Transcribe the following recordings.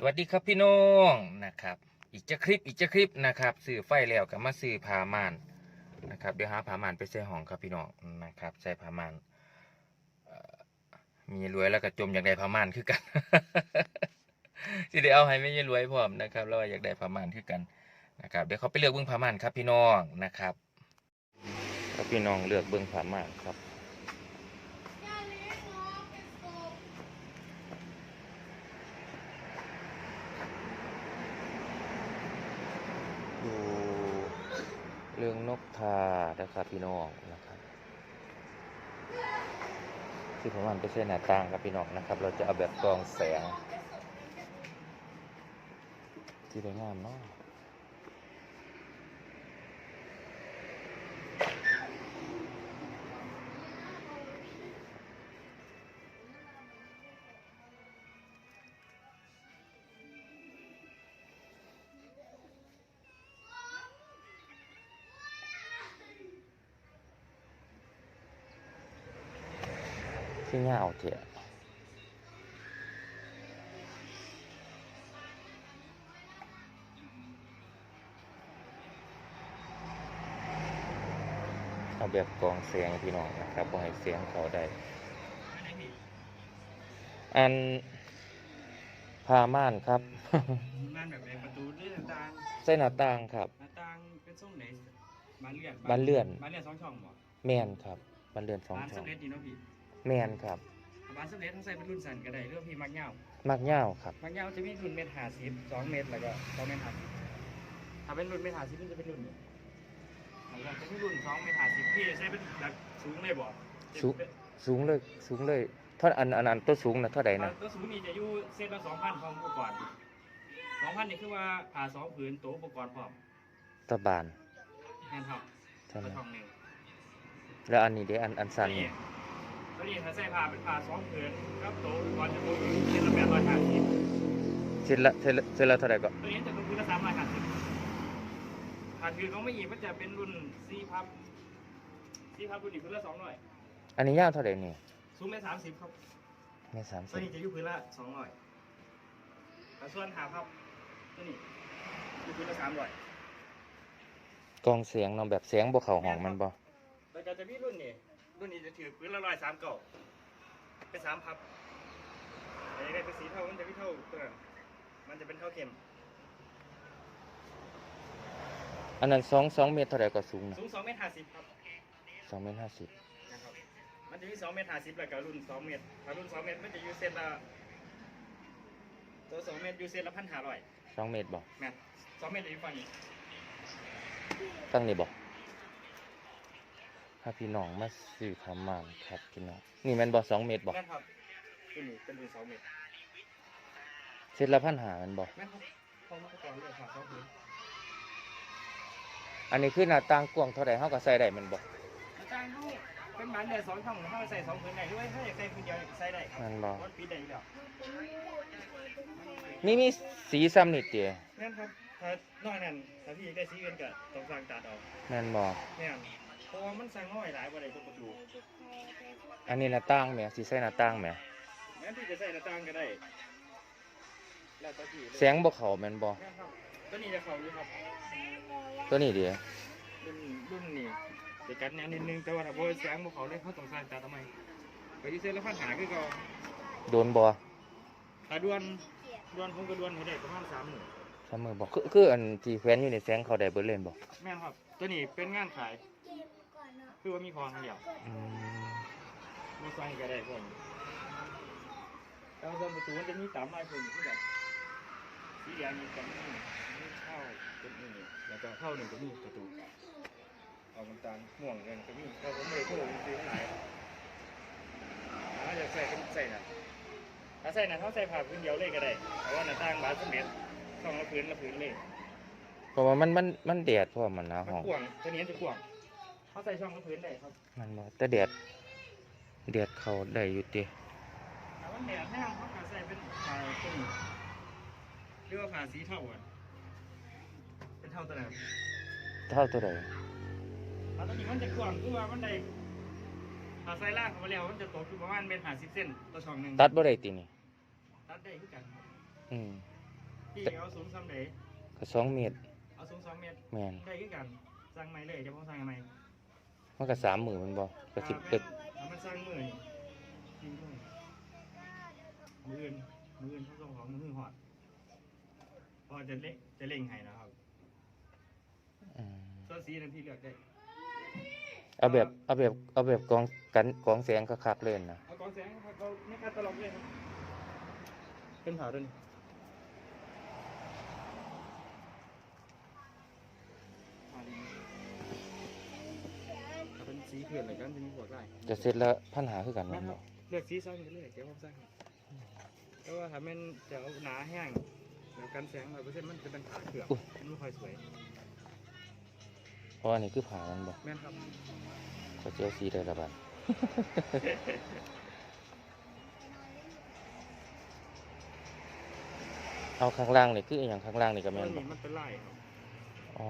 สวัสดีครับพี่น้องนะครับ อีกจะคลิปอีกจะคลิปนะครับสื่อไฟแล้วก็มาสื่อผ้าม่านนะครับเดี๋ยวหาผ้าม่านไปใส่ห้องครับพี่น้องนะครับใส่ผ้าม่านมีรวยแล้วก็จมอยากได้ผ้าม่านคือกันที่ได้เอาให้ไม่ยรวยพร้อมนะครับแล้วอยากได้ผ้าม่านคือกันนะครับเดี๋ยวเขาไปเลือกเบื้องผ้าม่านครับพี่น้องนะครับพี่น้องเลือกเบื้องผ้าม่านครับ เรื่องนกทานะครับพี่น้องนะครับที่ผมมันไปใช้หน้าต่างครับพี่น้องนะครับ เราจะเอาแบบกรองแสง ที่ได้งามเนาะ ที่เงาเถอะเอาแบบกรองเสียงพี่น้องนะครับบ่ให้เสียงเขาได้ อันพาม่านครับบ้านแบบไหนประตูหรือหน้าต่างใส่หน้าต่างครับหน้าต่างเป็นทรงไหนบ้านเลื่อนบ้านเลื่อนบ้านเลื่อนสองช่องบ่แมนครับบันเรือนสองบ้านช่องสำเร็จดีเนาะพี่ แมนครับบ้านสำเร็จทั้งใส่เป็นรุ่นสันก็ได้เรื่องพี่มักเงามักเง่าวครับมักเงาจะมีรุ่นเมตรห้าสิบสองเมตรแล้วก็สองเมตรห้าสิบถ้าเป็นรุ่นเมตรห้าสิบมันจะเป็นรุ่นนี้แล้วก็จะมีรุ่นสองเมตรห้าสิบพี่ใช้เป็นแบบสูงเลยบ่สูงสูงเลยสูงเลยเท่าอันอันอันตัวสูงนะเท่าใดนะตัวสูงนี่จะอยู่เซตละสองพันของอุปกรณ์สองพันนี่คือว่าผ่าสองผืนตัวอุปกรณ์พร้อมตะบานแฮนด์ท็อปใช่ไหมตัวช่องหนึ่งแล้วอันนี้เด้อันอันสันนี่นี่ ตัวนี้ถ้าใส่ผ้าเป็นผ้าสองผืนครับโตก่อนจะปูเส้นละแปดร้อยห้าสิบเส้นละเส้นละเส้นละเท่าใดก็ตัวนี้จะเป็นผืนละสามร้อยห้าสิบผ้าผืนเขาไม่อีกมันจะเป็นรุ่นซีพับซีพับรุ่นนี้ผืนละสองร้อยอันนี้ยาวเท่าใดนี่สูงเมตรสามสิบครับไม่สามตัวสิบนี้จะอยู่ผืนละสองร้อยแต่ส่วนหาพับตัวนี้อยู่ผืนละสามร้อยกองเสียงเนาะแบบเสียงบ่เข้าห้องมันบ่แล้วก็จะมีรุ่นนี้ รุ่นนี้จะถือผืนละร้อยสามเก่าเป็นสามพับแต่ยังไงเป็นสีเท่ามันจะไม่เท่าตัวนั้นมันจะเป็นเท่าเข็ม อันนั้นสองสองเมตรเท่าใดก็สูงนะสูง2เมตร50ครับสองเมตรห้าสิบนะครับ มันจะมี2เมตร50แล้วก็รุ่น2เมตรถ้ารุ่น2เมตรมันจะอยู่เซตละตัว2เมตรอยู่เซตละพันห้าร้อยสองเมตรบ่แม่น2เมตรจะอยู่ฝั่งนี้ตั้งนี่บ่ ถ้าพี่น้องมาซื้อผ้าม่านครับพี่น้องนี่แมันบ่สองเมตรบ่แม่นครับตัวนี้เป็นรุ่น2เมตรเส้นละพันหาแมันบ่แม่นครับพอมาก่อนเลยค่ะ2ผืนอันนี้คือหน้าต่างกว้างเท่าใดเฮาก็ใส่ได้แมันบ่อาจารย์เขาเป็นหมันเดือสองช่องถ้าใส่2ผืนได้ด้วยถ้าอยากใส่ผืนเดียวใส่ได้ครับแมันบ่มันปิดได้อยู่แล้วนี่มีสีซ้ำนิดเดียวแม่นครับถ้านอกนั้นถ้าพี่อยากได้สีอื่นก็ต้องสั่งตัดเอาแม่นบ่แม่น เพราะว่ามันสั่งน้อยหลายบ่ได้ทุกประตูอันนี้หน้าต่างแหมสิใส่หน้าต่างแหมแม่นที่จะใส่หน้าต่างก็ได้ แล้วแต่ที่เลยแสงบ่เข้าแม่นบ่แม่นครับตัวนี้จะเข้าอยู่ครับตัวนี้เดียวรุ่นรุ่นนี้จะกัดแนวนิดนึงแต่ว่าถ้าบ่แสงบ่เข้าเลยเขาต้องใส่ตาทำไมไปที่เซ็นแล้วพันหาคือเก่าโดนบ่ถ้าดวนดวนผมก็ดวนให้ได้ประมาณ3มื้อซ้ำมือบ่คือคืออันที่แขวนอยู่ในแสงเข้าได้เบิดเลยบ่แม่นครับ ตัวนี้เป็นงานขาย คือว่ามีของเดียวอืมบ่ใส่ก็ได้พวกนี้แต่ว่าส่วนประตูมันจะมีตามลายพื้นคือกันสีแดงมีกับนี่มีเข้าเป็นนี่แล้วก็เข้าหนึ่งก็มีประตูเอาน้ำตาลม่วงเงินก็มีเราผมเลยพูดซื้อหลายถ้าอยากใส่ก็ใส่นะถ้าใส่นะเขาใส่ผ่าพื้นเดียวเลยก็ได้แต่ว่าหน้าต่างบานสมเด็จช่องละพื้นละพื้นเลยเพราะว่ามันมันมันแดดเพราะว่ามันหนาวมันห้องกว้างตัวนี้จะกว้าง เขาใส่ช่องละพื้นได้ครับมันบ่แต่แดดแดดเข้าได้อยู่ติแต่ว่าแหนแห้งเขาก็ใส่เป็นผ่าตัวนี้เรียกว่าผ่าสีเท่าอะเป็นเท่าตัวไหนเท่าตัวใดผ่าตัวนี้มันจะกว้างคือว่ามันได้ผ่าใส่ล่างเขาไปแล้วมันจะตกอยู่ประมาณเมตรห้าสิบเซนต่อช่องหนึ่งตัดบ่ได้ตินี่ตัดได้คือกันอืมพี่เอาสูงซ้ำไหนก็สองเมตรเอาสูงสองเมตรแม่นได้คือกันสั่งใหม่เลยจะพ้องสั่งใหม่ มันก็สามหมื่นมันบ่ก็สิบเป็เอ็นดเอามันสั่งมือนี่จริงด้วยมืออื่นมืออื่นเขาส่งของมือหอดพอจะเล่จะเล่งให้นะครับอืมส่วนสีนั้นพี่เลือกได้ เอาแบบเอาแบบเอาแบบกองกันกองแสงคักๆเล่นนะเอากองแสงครับเอาไม่คัดตลอดเลยครับเป็นผ่าด้วยนี่ผ่าดีเอาเป็น สีเพื่อนอะไรกันจะมีหัวไล่จะเสร็จแล้วปัญหาคือกันแม่แม่นนครับ่บเลือกสีซ้ำไปเรื่อยเดี๋ยวผมสั่งให้แต่ว่าถ้าแม่นจะเอาหนาแห้งแล้วกันแสงร้อยเปอร์เซ็นต์มันจะเป็นผ่าเผือกมันไม่ค่อยสวยเพราะอันนี้คือผ่ามันบ่แม่นครับเขาจะเอาสีได้ละบาดเอาข้างล่างนี่คืออหย่างข้างล่างนี่ก็ตัแม่วนบ่นี้มันเป็นลายครับอ๋อ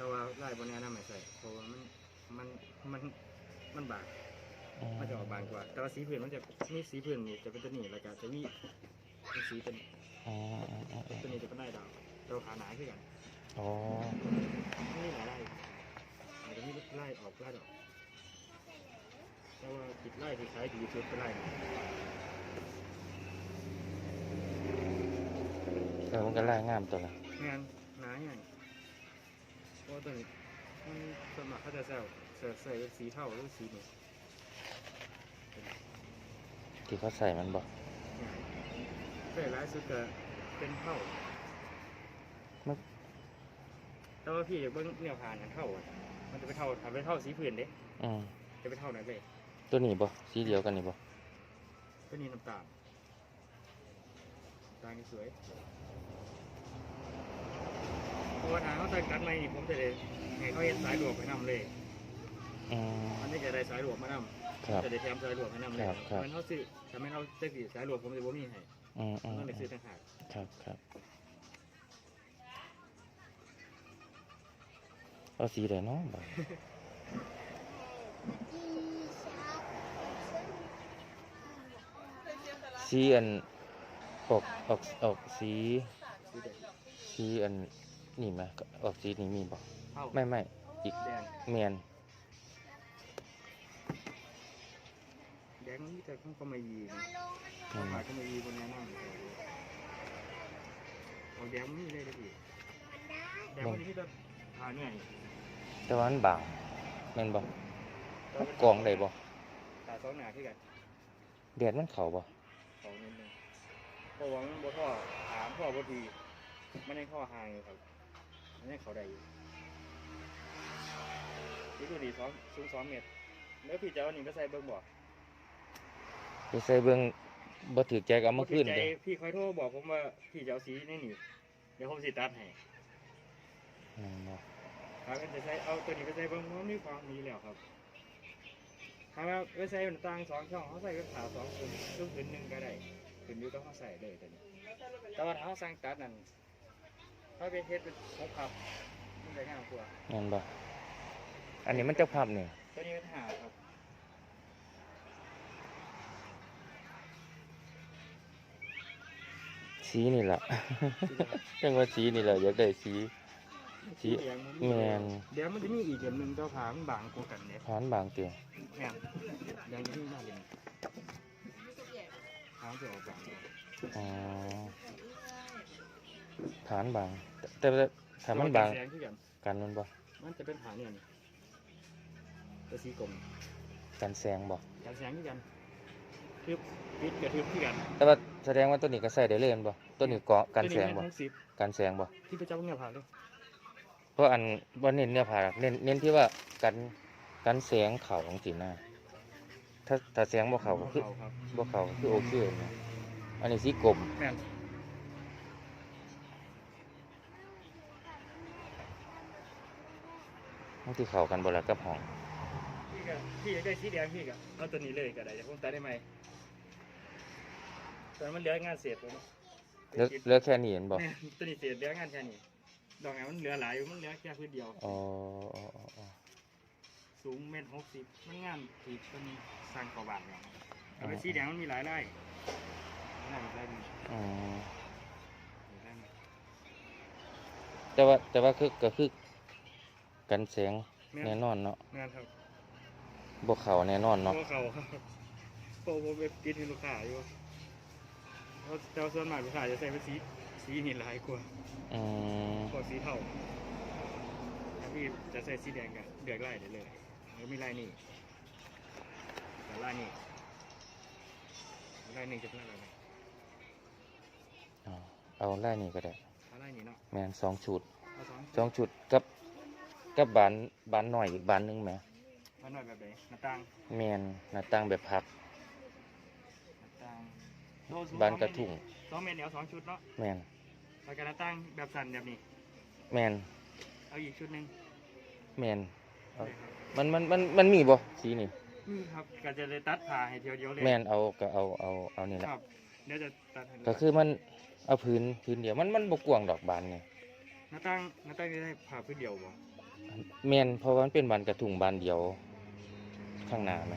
แต่ว่าลายบนนี้น่าไม่ใส่เพราะว่ามันมันมันมันบางอืมมันจะออกบางกว่า แต่ว่าสีพื้นมันจะมีสีพื้นนี่จะเป็นตัวนี้แล้วก็จะมีมีสีเป็นอ๋ออ๋ออ๋อตัวนี้จะเป็นลายดาวเราขาหนาขึ้นกันอ๋อนี่หลายลายมันจะมีลายออกลายดอกแต่ว่าติดลายที่ขายดีสุดเป็นลายนี้เออมันก็ลายงามตัวละงานหนาอย่างเพ ราะว่าตัวนี้มันสวนมัครเขาจะแซวใส่ใส่เป็นสีเทาหรือสีนี้ที่เขาใส่มันบ่ใส่ร้ายสุดก็เป็นเท่ามันแต่ว่าพี่เบิ้งแนวผ่านนั้นเท่าอะมันจะไปเท่าทำไปเท่าสีพื้นเด้อืมจะไปเท่านั้นเลยตัวนี้บ่สีเดียวกันนี่บ่ก็นี่น้ำตาลตาลนี่สวยเพ ราะว่าทางเขาใส่กันไม่นี่ผมจะได้ให้เขาเห็นสายหลวกไปนำเลยอืม มันไม่จะได้สายหลวกมานำครับจะได้แถมสายหลวกให้นำเลยครับครับ มันเขาซื้อทำให้เขาได้สีสายหลวกผมจะบ่มีให้อืมอืมต้องได้อืซื้อมต่างหากครับครับเอาสีใดเนาะบ่สีอันออกออกออกสี สีแดงสีอัน นี่ไหมออกสีนี้มีบ่เท่าไม่ไม่อีกแดงแมนแดงมันมีแต่ข้างก็มายีนะอืมขายก็มายีบนแนะนำเอาแดงมันมีเลยเลยพี่แดงมันมีแต่หาเหนื่อยแต่ว่ามันบางแม่นบ่มันกรองได้บ่ตาสองหนาคือกันแดดมันเข้าบ่สองนิดนึงเพราะว่ามันบ่ท่อถามพ่อบ่ดีมันยังท่อห่างอยู่ครับมั นยังเขาได้อยู่นี่ดูดีสองสูงสองเมตรแล้วพี่จะเอาหนิงไปใส่เบิ้งบ่ไปใส่เบิ่งบ่ถูกใจก็เอามาคืนใจเด้พี่คอยโทรบอกผมว่าพี่จะเอาสีนี่นี่เดี๋ยวผมสิตัดให้อืมบ่ถ้าเป็นจะใช้เอาตัวนี้ไปใส่เบิ้งมันมีความมีแล้วครับถ้าว่าไปใส่เป็นต่างสองช่องเขาใส่เป็นขาสองคนลูกขึ้นหนึ่งก็ได้ขึ้นอยู่กับเขาใส่เลยตัวนี้แต่ว่าถ้าเขาสั่งตัดนั่น ถ้าเป็นเทสเป็นหกครับมันจะง่ายกว่าแม่นบ่อันนี้มันจะพับนี่ตัวนี้เป็นหาครับสีนี่ล่ะจังว่าสีนี่ล่ะอยากได้สีสีเดียงแม่นเดี๋ยวมันจะมีอีกอย่างหนึ่งเจ้าผามันบางกว่ากันเนี่ยผ่านบางเตียงแม่นเดี๋ยวจะมีหน้าเดียวหางจะออกบางอ๋อฐานบาง แต่แต่ถ้ามันบางแสงที่กันกันมันบ่มันจะเป็นผาเนี่ยนี่ตัวสีกลมกันแสงบ่การแสงที่กันทึบปิดกับทึบที่กัน แต่ว่าแสดงว่าตัวนี้ก็ใส่ได้เลยแม่นบ่ตัวนี้เกาะกันแสงบ่ตัวนี้แม่นหกสิบกันแสงบ่ที่พระเจ้าเงี้ยผ่าเลยเพราะอันบ่เน้นเนื้อผ้าหรอกเน้นเน้นที่ว่ากันกันแสงเข้าของสินะถ้าถ้าแสงบ่เข้าก็คือเขาครับบ่เข้าก็คือโอเคนะอันนี้สีกลม มันที่เขากันบ่ละกับห้องพี่ก็พี่อยได้สีแดงพี่ก็เอาตัวนี้เลยก็ได้จากผมตัได้ไหมตอนมันเหลืองานเสร็จแล้วเหลือแค่นี้เห็นบอกตัวนี้เสร็จเลี้ยงงานแค่นี้ดอกไงมันเหลือหลายมันเหลือแค่พื้นเดียว อ๋ออสูงเมตรหกสิบมันงามถีกตัวนี้สร้างกว่าบาทเนาะเอาไปสีแดงมันมีหลายไร่ไร่ แต่ว่าแต่ว่าคือก็คือ กันแสงแม่แน่นอนเนาะแม่นครับบ่เข้าแน่นอนเนาะพวกเขาครับพวกผมไปติดให้ลูกค้าอยู่เพราะแต่ว่าส่วนมากลูกค้าจะใส่เป็นสีสีนี่หลายกว่าอืมพวกสีเทาถ้าพี่จะใส่สีแดงกันเดือกไล่ได้เลยแล้วมีลายนี่แต่ลายนี่ลายหนึ่งจะเป็นลายอะไรเอาเอาไล่นี่ก็ได้เอาลายนี่เนาะแม่นสองชุดเอาสองสองชุดกับ กับบานบานหน่อยอีกบานหนึงแหมมันหน่อยแบบไหนหน้าต่างแม่นหน้าต่างแบบพักหน้าต่างโลสูบานกระถุงสองเมตรเดียวสองชุดเนาะแม่นแล้วก็หน้าต่างแบบสั่นแบบนี้ แม่นเอาอีกชุดหนึ่งแม่นเอาเลยครับมันมันมันมันมีบ่สีนี่นี่ครับก็จะเลยตัดผ่าให้เดียวเดียวๆเลยแม่นเอาก็เอาเอาเอานี่แหละครับเดี๋ยวจะตัดให้ก็คือมันเอาพื้นพื้นเดียวมันมันบกกวางดอกบานนี่หน้าต่างหน้าต่างจะได้ผ่าพื้นเดียวบ่ แม่นเพราะว่ามันเป็นบานกระถุงบานเดียวข้างหน้าไหม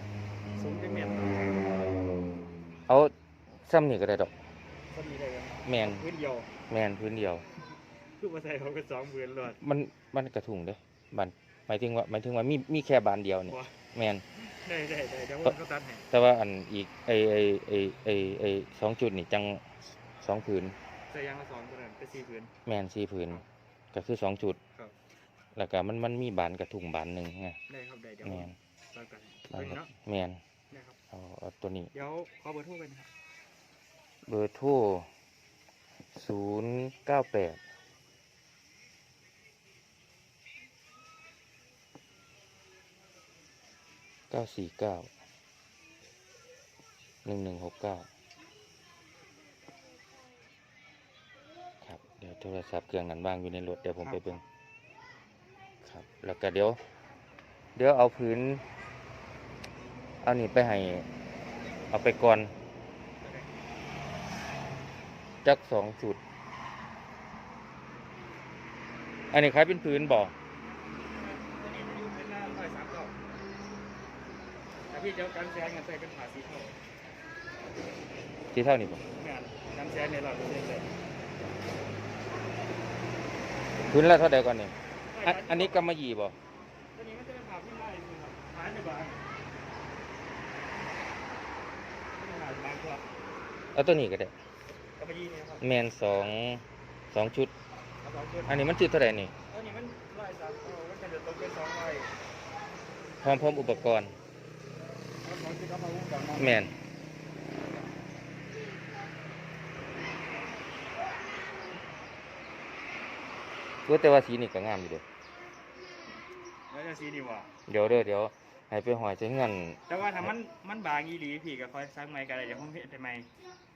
สูงจะเมตรเอาซ้ำนี่ก็ได้ดอกก็มีได้ครับแม่นพื้นเดียวแม่นพื้นเดียวคือมาใส่เขาก็สองพื้นหลอดมันมันกระถุงเด้บานหมายถึงว่าหมายถึงว่ามีมีแค่บานเดียวนี่บ่แม่นได้ได้ได้เดี๋ยวผมก็ตัดให้แต่ว่าอันอีกไอไอไอไอไอสองจุดนี่จังสองผืนใส่ยางละสองตัวนั้นเป็นสี่พื้นแม่นสี่ผืนก็คือสองจุดครับ แล้วก็มันมันมีบานกระถุงบานหนึ่งไงได้ครับได้เดี๋ยวผแม่มนตัดกันบาตัวนนี้กระเนาะแม่นได้ครับเอาเอาตัวนี้ เดี๋ยวขอเบอร์โทรไปนะครับ เบอร์โทรศูนย์เก้าแปดเก้าสี่เก้าหนึ่งหนึ่งหกเก้าครับ เดี๋ยวโทรศัพท์เครื่องนั้นวางอยู่ในรถเดี๋ยวผมไปเบิ่งครับ แล้วก็เดี๋ยว เดี๋ยวเอาพื้น เอานี่ไปให้ เอาไปก่อน จักสองจุด อันนี้คล้ายเป็นพื้นบ่ตัวนี้จะอยู่เป็นหน้าร้อยสามดอกแต่พี่เดี๋ยวกันแซงกันใส่เป็นผ่าสีเทาที่เท่านี้บ่งานกันแซงในร้อยเปอร์เซ็นต์เลยพื้นละเท่าใดก่อนนี่ อันอันนี้กำมะหยี่บ่ตัวนี้มันจะเป็นผ่าพี่ไม้ครับผ่าในบ้านเป็นผ่าบางตัวเอาตัวนี้ก็ได้กระปะยีเนี่ยครับแมนสองสองชุด เอาสองชุดอันนี้มันจุดเท่าไหร่นี่ ตัวนี้มันร้อยสามตัวมันจะตกเป็นสองร้อยพร้อมพร้อมอุปกรณ์ เอาสองชุดเอามาวุ้งก่อนเนาะแมนรู้แต่ว่าสีนี่ก็งามอยู่เด้อ แล้วจะสีนี่หว่าเดี๋ยวเด้อเดี๋ยวให้ไปหอยใช้เงินแต่ว่าถ้ามันมันบางอีหลีพี่ก็ค่อยสร้างไม้ก็ได้เดี๋ยวผมเฮ็ดให้ใหม่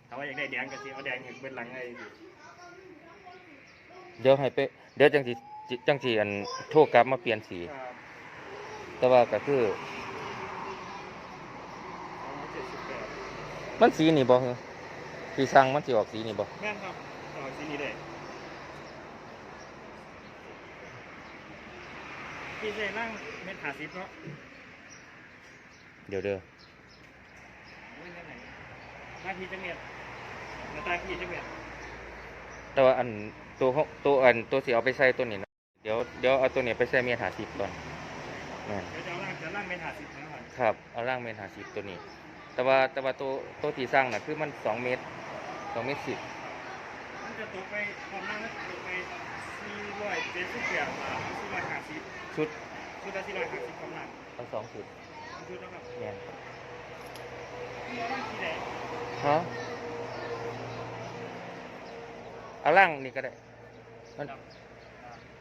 ถ้าว่าอยากได้แดงก็สิเอาแดงให้เบิ่นหลังให้พี่เดี๋ยวให้ไปเดี๋ยวจังสิจังสิอันโทรกลับมาเปลี่ยนสี ครับแต่ว่าก็คือ 278มันสีนี่บ่เหรอที่สั่งมันสิออกสีนี่บ่แม่นครับเอาสีนี้ได้ พี่ใส่นั่งเม็ด50เนาะเดี๋ยวเด้อเม็ดไหนหน้าที่จังเม็ดหน้าตาพี่จังเม็ดแต่ว่าอันตัวของตัวอันตัวสิเอาไปใส่ตัวนี้นะเดี๋ยวเดี๋ยวเอาตัวนี้ไปใส่เมตรหาสิบก่อนแม่นเดี๋ยวจะเอาล่างจะล่างเม็ด50นะครับครับเอาล่างเมตรหาสิบตัวนี้ แต่ว่าแต่ว่าตัวตัวที่สร้างน่ะคือมันสองเมตรสองเมตรสิบมันจะตกไปความล่างมันจะตกไป 478บาท450ชุดชุดละ450ความล่างเอาสองชุดชุดนะครับแม่นพี่เอาล่างสีแดงฮะเอาล่างนี่ก็ได้มันครับ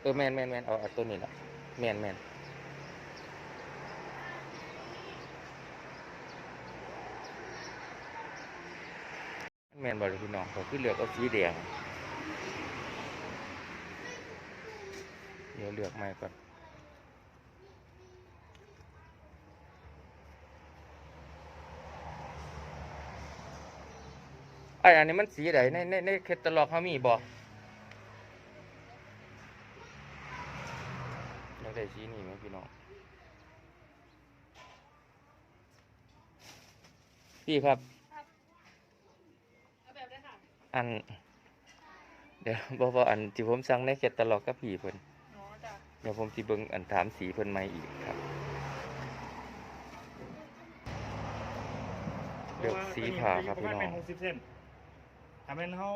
เออแมนแมนแมนเอาเอาตัวนี้ละแมนแมนแมนบอลพี่น้องเขาคือเลือกเอาสีแดง เดี๋ยวเลือกใหม่ก่อนไอยอันนี้มันสีไหนในในในแคตตาล็อกเขามีบ่อยากได้สีนี่ไหมพี่น้อง พี่ครับเอาแบบได้ค่ะอัน เดี๋ยวบ่ว่าอันที่ผมสั่งในแคตตาล็อกกับพี่เพิ่นอ๋อจ้ะเดี๋ยวผมสิเบิ่งอันถามสีเพิ่นใหม่อีกครับเลือกสีผ่าครับพี่น้องประมาณหกสิบเส้นถ้าแม่นเขา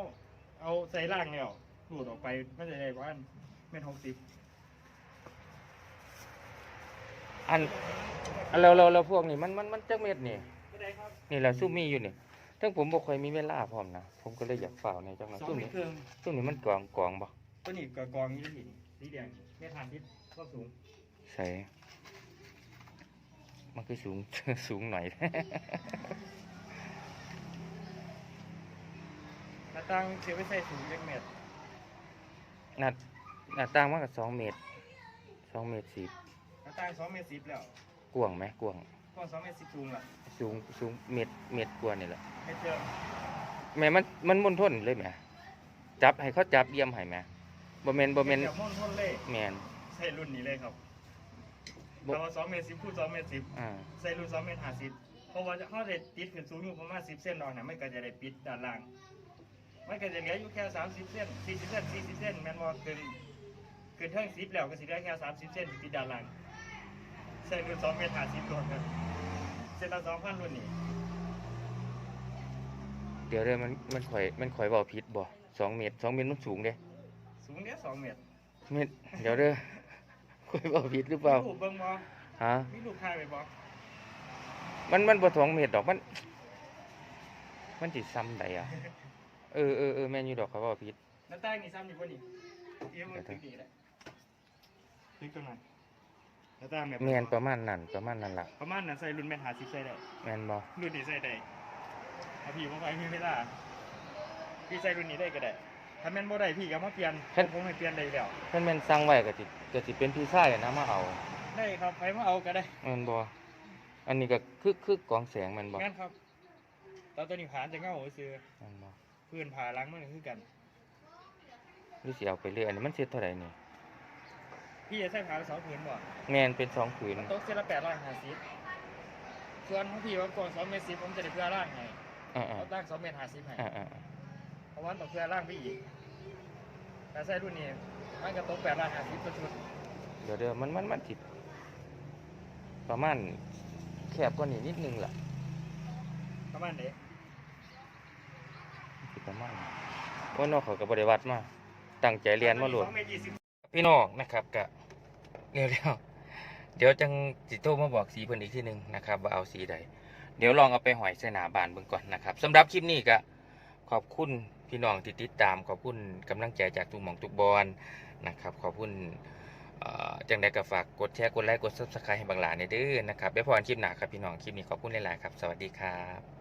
เอาใส่ล่างแล้วหลุดออกไปมันจะได้ประมาณเม็ดหกสิบอันอันแล้วแล้วแล้วพวกนี้มันมันมันจักเม็ดนี่ก็ได้ครับนี่แหละซุ่มมีอยู่นี่ทั้งผมบ่ค่อยมีเวลาพร้อมนะผมก็เลยอยากฝ่าวในจังหวะสองซุ่มเม็นี้ดครึ่งซุ่มนี้มันกองกองบ่ตัวนี้ก็กองนี้ที่สีแดง เม็ดทานทิศก็สูงใส่มันคือสูง สูงหน่อย หน้าตั้งเสียไปใส่สูงเล็กเม็ดหน้าหน้าต่างมันก็2เมตร2เมตรสิบหน้าตั้งสองเมตรสิบแล้วกว้างไหมกว้างก็สองเมตรสิบสูงละสูงสูงเมตรเมตรกว่านี่แหละเม็ดเดิมแม่มันมันมนทนเลยแหม่จับให้เขาจับเยี่ยมให้แหม่ บ่แม่นบ่แม่นเม็ดแบบม่อนท่อนเล่แม่นใส่รุ่นนี้เลยครับบ่เราสองเมตรสิบคูณสองเมตรสิบอ่าใส่รุ่นสองเมตรห้าสิบเพราะว่าเขาจะติดขึ้นสูงอยู่ประมาณสิบเส้นนอนนะไม่ก็จะได้ปิดด้านล่างมันก็จะเหลืออยู่แค่สามสิบเส้นสี่สิบเส้นสี่สิบเส้นแม่นว่าเกินเกินเท่งสิบแล้วก็สิได้แค่สามสิบเส้นที่ติดด้านล่างใส่รุ่นสองเมตรห้าสิบตัวครับเส้นละสองพันรุ่นนี้เดี๋ยวเด้อมันมันข่อยมันข่อยเว้าผิดบ่สองเมตรสองเมตรมันสูงเด้ สูงเนี้ยสองเมตรเมตรเดี๋ยวเด้อข่อยเว้าผิดหรือเปล่ามีลูกเบิ้งบอฮะมีลูกค้ายไปบอมันมันบ่สองเมตรดอกมัน มันสิซ้ำใดอะเออเออเออแม่นอยู่ดอกเขาเว้าผิดหน้าใต้นี่ซ้ำอยู่บนนี่เอี้ยมันตึกดีแหละตึกตรงไหนหน้าใต้แบบแม่นประมาณนั้นประมาณนั้นล่ะประมาณนั้นใส่รุ่นเมตรห้าสิบใส่ได้แม่นบ่รุ่นนี้ใส่ได้ถ้าพี่บ่ไปมีเวลาพี่ใส่รุ่นนี้ได้ก็ได้ ถ้าแม่นบ่ได้พี่ก็มาเปลี่ยนผมให้เปลี่ยนได้แล้วเพิ่นแม่นสั่งไว้ก็สิก็สิเป็นพี่ชายนะมาเอาได้ครับใครมาเอาก็ได้แม่นบ่อันนี้ก็คือคือกองแสงแม่นบ่งั้นครับตอนตัวนี้ผ่านจะเงาซื้อแม่นบ่พื้นผ่าหล้างมันก็คือกัน หรือสิเอาไปเลยอันนี้มันเสร็จเท่าไหร่นี่พี่จะใส่ผ่าไปสองผืนบ่แม่นเป็นสองผืนโต๊ะเซตละแปดร้อยห้าสิบส่วนของพี่ว่ากองสองเมตรสิบผมจะได้เพื่อร่างให้อ่าเอาตั้งสองเมตรห้าสิบให้ๆอ่าเพราะว่าต้องเพื่อร่างไปอีก แต่ใส่รุ่นนี้มันก็ตกแปดร้อยห้าสิบต่อชุดๆเดี๋ยวเดี๋ยวมันมันมันสิประมาณแคบกว่านี้นิดนึงล่ะประมาณนี้สิประมาณนี้ว่านอกเขาก็บ่ได้วัดมาตั้งใจเรียนมาโหลดสองเมตรยี่สิบพี่น้องนะครับก็เร็วๆเดี๋ยวจังสิโทรมาบอกสีเพิ่นอีกทีหนึงนะครับ ว่าเอาสีใด เดี๋ยวลองเอาไปหอยใส่หน้าบานเบิ่งก่อนนะครับสำหรับคลิปนี้ก็ขอบคุณ พี่น้องที่ติดตามขอบคุณกำลังใจจากทุกหม่องทุกบอลนะครับขอบคุณจังใดก็ฝากกดแชร์กดไลค์กดซับสไครต์ให้บางหลานในเด้อนะครับไว้พรคลิปหนาครับพี่น้องคลิปนี้ขอบคุณหลาย ๆ ครับ สวัสดีครับ